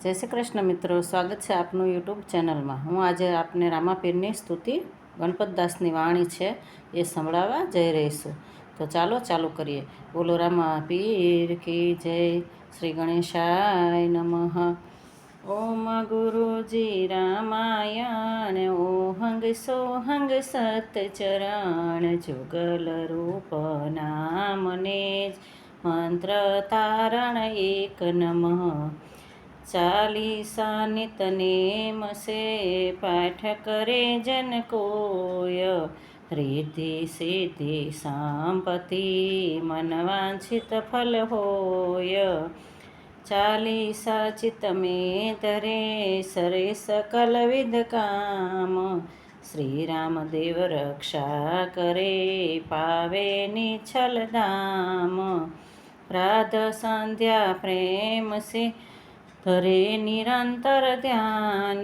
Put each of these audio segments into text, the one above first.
જય શ્રી કૃષ્ણ મિત્રો, સ્વાગત છે આપનું યુટ્યુબ ચેનલમાં. હું આજે આપને રામાપીરની સ્તુતિ ગણપતદાસની વાણી છે એ સંભળાવવા જઈ રહીશું તો ચાલો, ચાલુ કરીએ. બોલો, રામા પીર કી જય. શ્રી ગણેશાય નમઃ. ઓમ ગુરુજી રામાયણ, ઓહંગ સોહંગ સતચરણ જુગલ રૂપ નામને જ મંત્ર તારણ એક નમઃ. ચાલીસા નિતનેમ સે પાઠ કરે જન કોય. રીતિ સિદ્ધિ સંપત્તિ મન વાંછિત ફલ હોય. ચાલીસા ચિત મેં તરે સરે સકલ વિધ કામ. શ્રી રામદેવ રક્ષા કરે પાવે નિછલ ધામ. પ્રાધ સંધ્યા પ્રેમ સે ધરે નિરંતર ધ્યાન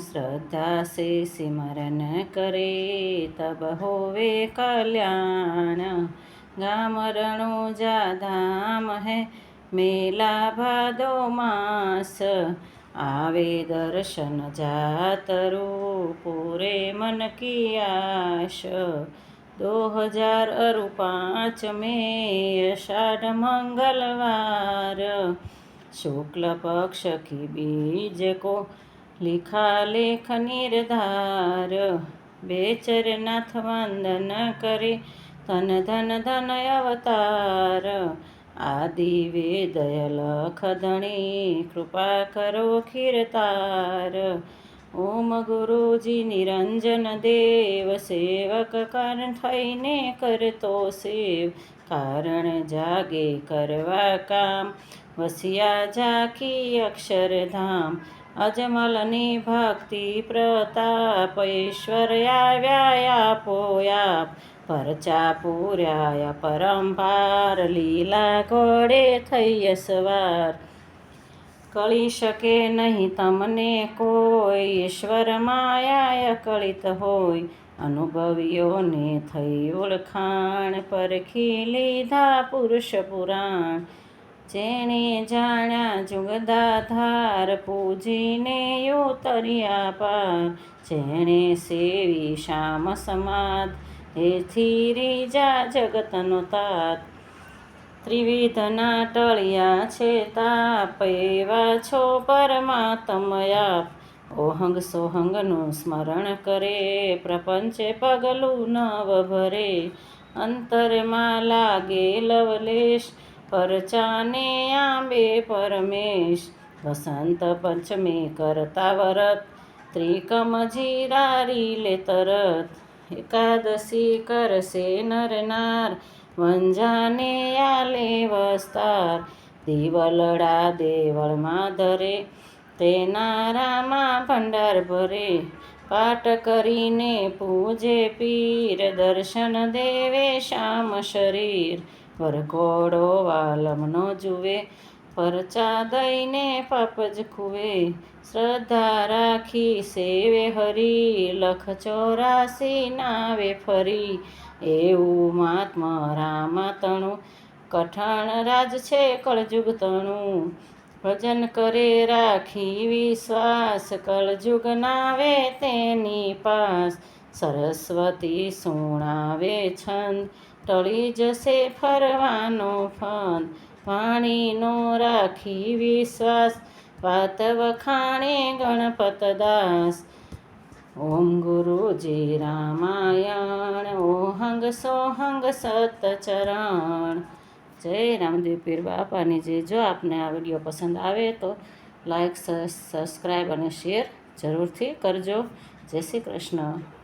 શ્રદ્ધા સે સિમરન કરે તબ હોવે કલ્યાણ ગામ રણુજા ધામ હે મેલા ભાદો માસ આવે દર્શન જાતરો પૂરે મન કી આશ दो हजार अरु पाँच में अषाढ़ मंगलवार શુક્લ પક્ષ કી બીજ કો લિખા લેખ નિર્ધાર. બેચર નાથ વંદન કરે ધન ધન ધન અવતાર. આદિ વેદય લખ ધણી, કૃપા કરો ખીરતાર ઓમ ગુરુજી નિરંજન દેવ, સેવક કારણ થઈને કરતો સેવ. કારણ જાગે કરવા કામ, વસિયા ઝાંખી અક્ષરધામ અજમલની ભક્તિ પ્રતાપ, ઈશ્વર આવ્યા પોયા પરચા પૂર્યા પરંપાર લીલા ઘોડે થઈ સવાર. કળી શકે નહીં તમને કોઈ ઈશ્વર માયા કળિત હોય. અનુભવીઓને થઈ ઓળખાણ પરખી લીધા પુરુષ પુરાણ. જેણે જાણ્યા જુગદાધાર પૂજીને ઉતર્યા પાર. જેણે સેવી શ્યામ સમાધ એથી રીજા જગતનો તાત. ત્રિવિધના ટળિયા છે તાપ, એવા છો પરમાત્મયાપ ઓહંગ સોહંગનું સ્મરણ કરે, પ્રપંચે પગલું નવ ભરે. અંતરમાં લાગે લવલેશ, પરચાને આંબે પરમેશ. વસંત પંચમે કરતા વરત, ત્રિકમ જીરારી લે તરત. એકાદશી કરશે નર નાર વંજાને આલે વસ્તાર, દિવલડા દેવળમાં ધરે. તેના રામા ભંડાર ભરે, પાઠ કરીને પૂજે પીર, દર્શન દેવે શ્યામ શરીર. વરઘોડો વાલમનો જુએ પરચા દઈને પાપ જ ખુવે, શ્રદ્ધા રાખી સેવે હરી, લખ ચોરાસી નાવે ફરી. એવું મહાત્મા રામા તણું કઠણ રાજ છે કળજુગ તણું. ભજન કરે રાખી વિશ્વાસ, કળજુગ નાવે તેની પાસ. સરસ્વતી સુણાવે છંદ, ટળી જશે ફરવાનો ફંદ. પાણીનો રાખી વિશ્વાસ. વાત વખાણે ગણપત દાસ. ઓમ ગુરુજી રામાયણ, ઓહંગ સોહંગ સતચરણ. જય રામદેવ પીર બાપાની જે જો આપને આ વીડિયો પસંદ આવે તો લાઈક સબસ્ક્રાઈબ અને શેર જરૂરથી કરજો. જય શ્રી કૃષ્ણ.